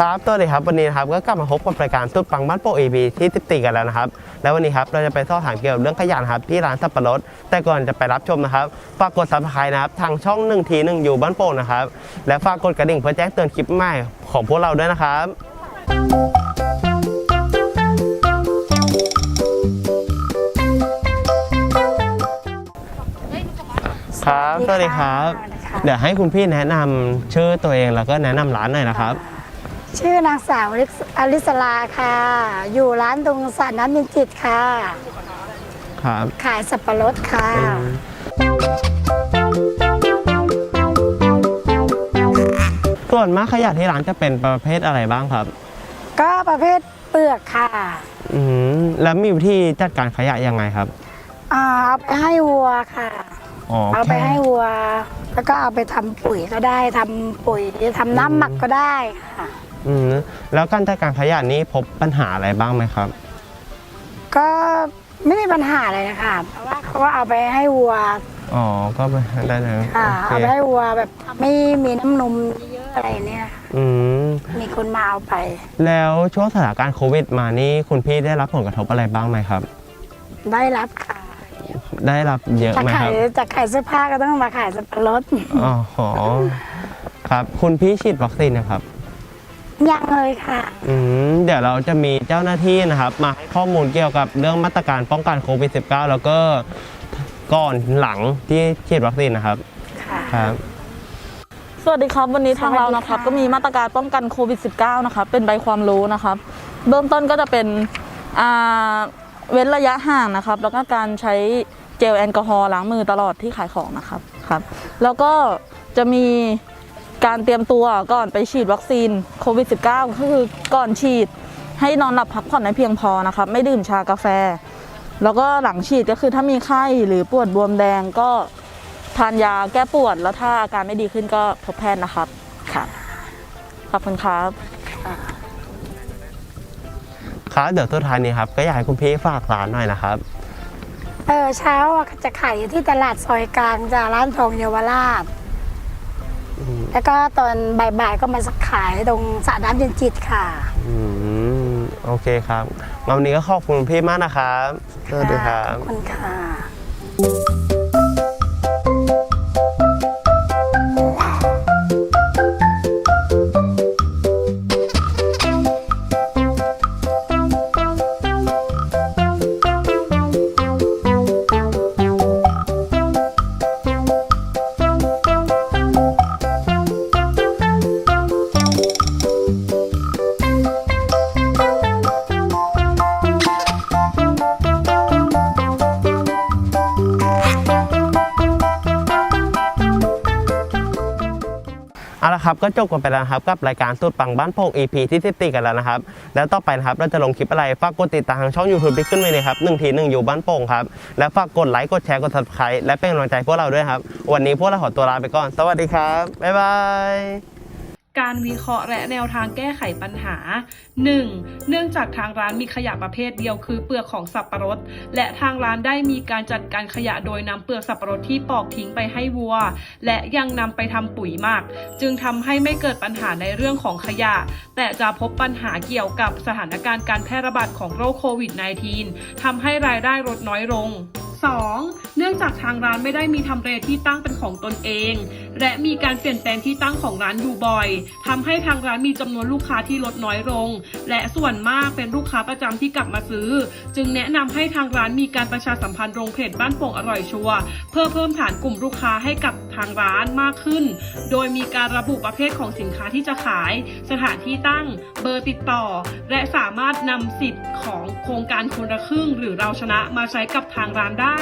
ครับตัวสดีครับวันนี้นะครับก็กลับมาพบกับรายการตุ๊ดปังบ้านโปเอบีที่ติดติกันแล้วนะครับ แล้ววันนี้ครับเราจะไปสอบถามเกี่ยวกับเรื่องขยะนะครับที่ร้านสับปะรด แต่ก่อนจะไปรับชมนะครับฝากกดซับสไครต์นะครับทางช่อง1ที1อยู่บ้านโป่งนะครับ และฝากกดกระดิ่งเพื่อแจ้งเตือนคลิปใหม่ของพวกเราด้วยนะครับครับสวัสดีครับ เดี๋ยวให้คุณพี่แนะนำชื่อตัวเองแล้วก็แนะนำร้านหน่อยนะครับ ชื่อนางสาวอลิสลาค่ะ อยู่ร้านตรงสระน้ำมินจิตค่ะ ครับขายสับปะรดค่ะส่วนมากขยะที่ร้านจะเป็นประเภทอะไรบ้างครับ ก็ประเภทเปลือกค่ะอืมแล้วมีวิธีจัดการขยะยังไงครับ อ่าเอาไปให้วัวค่ะ อ๋อเอาไปแค่ให้วัว แล้วก็เอาไปทำปุ๋ยก็ได้ทำปุ๋ยทำน้ำหมักก็ได้ค่ะ อืมแล้วการจัดการขยะนี้พบปัญหาอะไรบ้างไหมครับ ก็ไม่มีปัญหาอะไรนะคะเพราะว่าเขาก็เอาไปให้วัวอ๋อก็ได้เลยค่ะโอเคเอาไปให้วัวแบบไม่มีน้ำนมเยอะอะไรเนี่ยค่ะอืมมีคนมาเอาไป แล้วช่วงสถานการณ์โควิดมานี่คุณพี่ได้รับผลกระทบอะไรบ้างไหมครับ ได้รับค่ะได้รับเยอะจากไหมคขารัยบจากขายเสื้อผ้าก็ต้องมาขายสับปะรด อ๋อหอครับ คุณพี่ฉีดวัคซีนนะครับ ยังเลยค่ะ อืมเดี๋ยวเราจะมีเจ้าหน้าที่นะครับ มาให้ข้อมูลเกี่ยวกับเรื่องมาตรการป้องกันโควิด -19 แล้วก็ก่อนหลังที่ฉีดวัคซีนนะครับค่ะครับ สวัสดีครับ วันนี้ทางสวัสดีเรานะครับค่ะก็มีมาตรการป้องกันโควิด -19 นะครับเป็นใบความรู้นะครับ เบื้องต้นก็จะเป็นอ่าเว้นระยะห่างนะครับ แล้วก็การใช้เจลแอลกอฮอล์ล้างมือตลอดที่ขายของนะครับครับ แล้วก็จะมี การเตรียมตัวก่อนไปฉีดวัคซีนโควิด -19 ก็คือก่อนฉีดให้นอนหลับพักผ่อนให้เพียงพอนะครับไม่ดื่มชากาแฟ แล้วก็หลังฉีดก็คือถ้ามีไข้หรือปวดบวมแดงก็ทานยาแก้ปวด แล้วถ้าอาการไม่ดีขึ้นก็พบแพทย์นะครับค่ะขอบคุณครับครับเดี๋ยวสุดท้ายนี้ครับก็อยากให้คุณพี่ฝากร้านหน่อยนะครับ เออเช้าอะจะขายอยู่ที่ตลาดซอยกลางจากร้านทองเยาวราช แล้วก็ตอนบ่ายๆก็มาขายตรงสระน้ำเย็นจิตค่ะ อืมโอเคครับงั้นวันนี้ก็ขอบคุณคุณพี่มากนะครับสวัสดีครับ ขอบคุณค่ะ เอาละครับก็จบกันไปแล้วครับกับรายการสุดปังบ้านโป่ง EP ที่สิบกันแล้วนะครับแล้วต่อไปนะครับเราจะลงคลิปอะไรฝากกดติดตามทางช่อง YouTube ที่ขึ้นไว้เลยครับหนึ่งทีหนึ่งอยู่บ้านโป่งครับและฝากกดไลค์กดแชร์กด subscribe และเป็นกำลังใจพวกเราด้วยครับวันนี้พวกเราขอตัวลาไปก่อน สวัสดีครับบ๊ายบาย การวิเคราะห์และแนวทางแก้ไขปัญหา 1. เนื่องจากทางร้านมีขยะประเภทเดียวคือเปลือกของสับปะรด และทางร้านได้มีการจัดการขยะโดยนำเปลือกสับปะรดที่ปอกทิ้งไปให้วัว และยังนำไปทำปุ๋ยหมัก จึงทำให้ไม่เกิดปัญหาในเรื่องของขยะ แต่จะพบปัญหาเกี่ยวกับสถานการณ์การแพร่ระบาดของโรคโควิด -19 ทำให้รายได้ลดน้อยลง 2. เนื่องจากทางร้านไม่ได้มีทำเลที่ตั้งเป็นของตนเอง และมีการเปลี่ยนแปลงที่ตั้งของร้านอยู่บ่อยทำให้ทางร้านมีจำนวนลูกค้าที่ลดน้อยลง และส่วนมากเป็นลูกค้าประจำที่กลับมาซื้อ จึงแนะนำให้ทางร้านมีการประชาสัมพันธ์โรงเพจบ้านโป่งอร่อยชัวเพื่อเพิ่มฐานกลุ่มลูกค้าให้กับทางร้านมากขึ้น โดยมีการระบุประเภทของสินค้าที่จะขาย สถานที่ตั้ง เบอร์ติดต่อ และสามารถนำสิทธิ์ของโครงการคนละครึ่ง หรือเราชนะมาใช้กับทางร้านได้